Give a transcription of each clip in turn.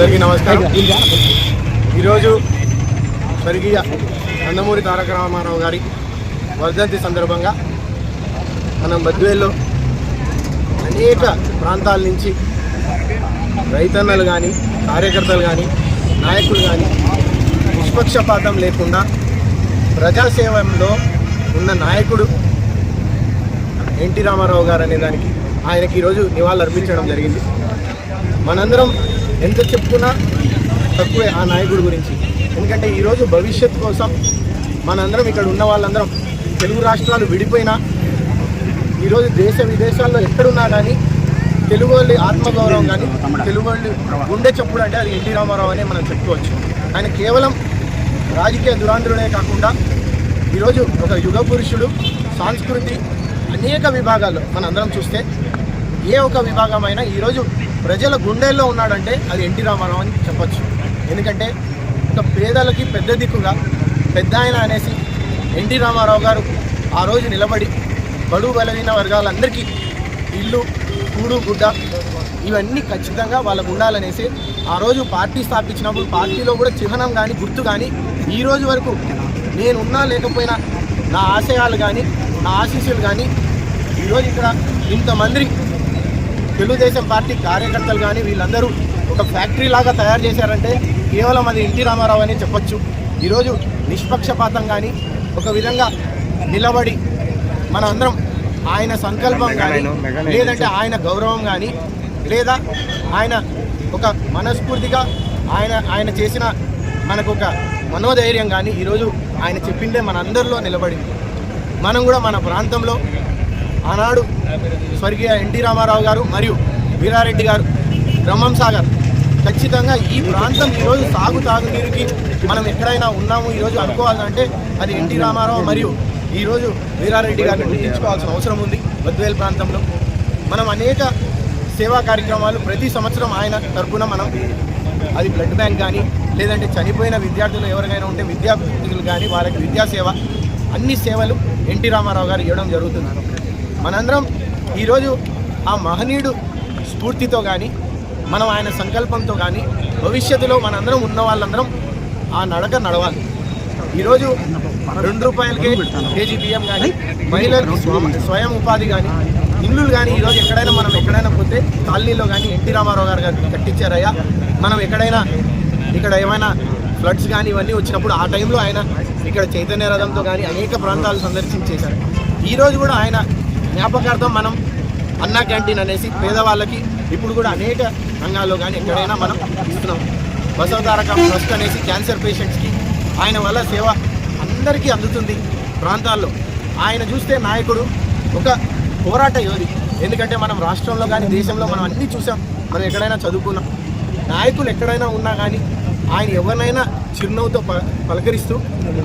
అందరికీ నమస్కారం. ఈరోజు స్వర్గీయ నందమూరి తారక రామారావు గారి వర్ధంతి సందర్భంగా మనం బద్వేల్లో అనేక ప్రాంతాల నుంచి రైతన్నలు కానీ కార్యకర్తలు కానీ నాయకులు కానీ నిష్పక్షపాతం లేకుండా ప్రజాసేవలో ఉన్న నాయకుడు ఎన్టీ రామారావు గారు అనే దానికి ఆయనకి ఈరోజు నివాళులు అర్పించడం జరిగింది. మనందరం ఎంత చెప్పుకున్నా తక్కువే ఆ నాయకుడి గురించి. ఎందుకంటే ఈరోజు భవిష్యత్ కోసం మనందరం ఇక్కడ ఉన్న వాళ్ళందరం తెలుగు రాష్ట్రాలు విడిపోయినా ఈరోజు దేశ విదేశాల్లో ఎక్కడున్నా కానీ తెలుగు వాళ్ళు ఆత్మగౌరవం కానీ తెలుగు వాళ్ళు గుండె చెప్పుడు అంటే అది ఎన్టీ రామారావు అనే మనం చెప్పుకోవచ్చు. ఆయన కేవలం రాజకీయ దురాంధ్రుడే కాకుండా ఈరోజు ఒక యుగ పురుషుడు సంస్కృతి అనేక విభాగాల్లో మనందరం చూస్తే ఏ ఒక విభాగమైనా ఈరోజు ప్రజల గుండెల్లో ఉన్నాడంటే అది ఎన్టీ రామారావు అని చెప్పచ్చు. ఎందుకంటే ఒక పేదలకి పెద్ద దిక్కుగా పెద్ద ఆయన అనేసి ఎన్టీ రామారావు గారు ఆ రోజు నిలబడి బడుగు బలహీన వర్గాలందరికీ ఇల్లు కూడు గుడ్డ ఇవన్నీ ఖచ్చితంగా వాళ్ళకు ఉండాలనేసి ఆ రోజు పార్టీ స్థాపించినప్పుడు పార్టీలో కూడా చిహ్నం కానీ గుర్తు కానీ ఈ రోజు వరకు నేను ఉన్నా లేకపోయినా నా ఆశయాలు కానీ నా ఆశీస్సులు కానీ ఈరోజు ఇక్కడ ఇంతమంది తెలుగుదేశం పార్టీ కార్యకర్తలు కానీ వీళ్ళందరూ ఒక ఫ్యాక్టరీ లాగా తయారు చేశారంటే కేవలం అది ఎన్టీ రామారావు అని చెప్పొచ్చు. ఈరోజు నిష్పక్షపాతం కానీ ఒక విధంగా నిలబడి మన అందరం ఆయన సంకల్పం కానీ లేదంటే ఆయన గౌరవం కానీ లేదా ఆయన ఒక మనస్ఫూర్తిగా ఆయన ఆయన చేసిన మనకు ఒక మనోధైర్యం కానీ ఈరోజు ఆయన చెప్పిందే మన అందరిలో నిలబడింది. మనం కూడా మన ప్రాంతంలో ఆనాడు స్వర్గీయ ఎన్టీ రామారావు గారు మరియు వీరారెడ్డి గారు బ్రహ్మం సాగర్. ఖచ్చితంగా ఈ ప్రాంతం ఈరోజు సాగు తాగునీరుకి మనం ఎక్కడైనా ఉన్నాము ఈరోజు అనుకోవాలంటే అది ఎన్టీ రామారావు మరియు ఈరోజు వీరారెడ్డి గారిని గుర్తించుకోవాల్సిన అవసరం ఉంది బద్వేల్ ప్రాంతంలో. మనం అనేక సేవా కార్యక్రమాలు ప్రతి సంవత్సరం ఆయన తరఫున మనం అది బ్లడ్ బ్యాంక్ కానీ లేదంటే చనిపోయిన విద్యార్థులు ఎవరికైనా ఉంటే విద్యార్థులు కానీ వాళ్ళకి విద్యాసేవ అన్ని సేవలు ఎన్టీ రామారావు గారు ఇవ్వడం జరుగుతుంది. మనందరం ఈరోజు ఆ మహనీయుడు స్ఫూర్తితో కానీ మనం ఆయన సంకల్పంతో కానీ భవిష్యత్తులో మనందరం ఉన్న వాళ్ళందరం ఆ నడక నడవాలి. ఈరోజు రెండు రూపాయలకే కేజీ బియ్యం కానీ మహిళలకు స్వయం ఉపాధి కానీ ఇల్లులు కానీ ఈరోజు ఎక్కడైనా మనం ఎక్కడైనా పోతే కాలనీలో కానీ ఎన్టీ రామారావు గారు గారు కట్టించారయ్యా. మనం ఎక్కడైనా ఇక్కడ ఏమైనా ఫ్లడ్స్ కానీ ఇవన్నీ వచ్చినప్పుడు ఆ టైంలో ఆయన ఇక్కడ చైతన్య రథంతో కానీ అనేక ప్రాంతాలు సందర్శించేశారు. ఈరోజు కూడా ఆయన జ్ఞాపకార్థం మనం అన్నా క్యాంటీన్ అనేసి పేదవాళ్ళకి ఇప్పుడు కూడా అనేక రంగాల్లో కానీ ఎక్కడైనా మనం ఇస్తున్నాం. బసవతారక ట్రస్ట్ అనేసి క్యాన్సర్ పేషెంట్స్కి ఆయన వల్ల సేవ అందరికీ అందుతుంది ప్రాంతాల్లో. ఆయన చూస్తే నాయకుడు ఒక పోరాట యోధి. ఎందుకంటే మనం రాష్ట్రంలో కానీ దేశంలో మనం అన్నీ చూసాం. మనం ఎక్కడైనా చదువుకున్నాం. నాయకులు ఎక్కడైనా ఉన్నా కానీ ఆయన ఎవరినైనా చిరునవ్వుతో ప పలకరిస్తూ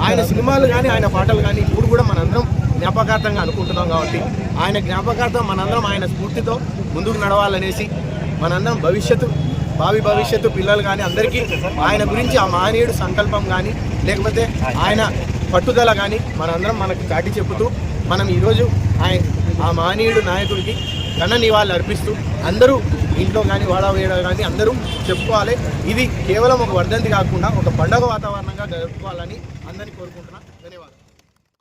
ఆయన సినిమాలు కానీ ఆయన పాటలు కానీ ఇప్పుడు కూడా మనందరం జ్ఞాపకార్థంగా అనుకుంటున్నాం కాబట్టి ఆయన జ్ఞాపకార్థం మనందరం ఆయన స్ఫూర్తితో ముందుకు నడవాలనేసి మనందరం భవిష్యత్తు భావి భవిష్యత్తు పిల్లలు కానీ అందరికీ ఆయన గురించి ఆ మహనీయుడు సంకల్పం కానీ లేకపోతే ఆయన పట్టుదల కానీ మనందరం మనకు చాటి చెబుతూ మనం ఈరోజు ఆయన ఆ మహనీయుడు నాయకుడికి ఘన నివాళులు అర్పిస్తూ అందరూ ఇంట్లో కానీ వాడా వేడ కానీ అందరూ చెప్పుకోవాలి. ఇది కేవలం ఒక వర్ధంతి కాకుండా ఒక పండగ వాతావరణంగా జరుపుకోవాలని అందరినీ కోరుకుంటున్నాను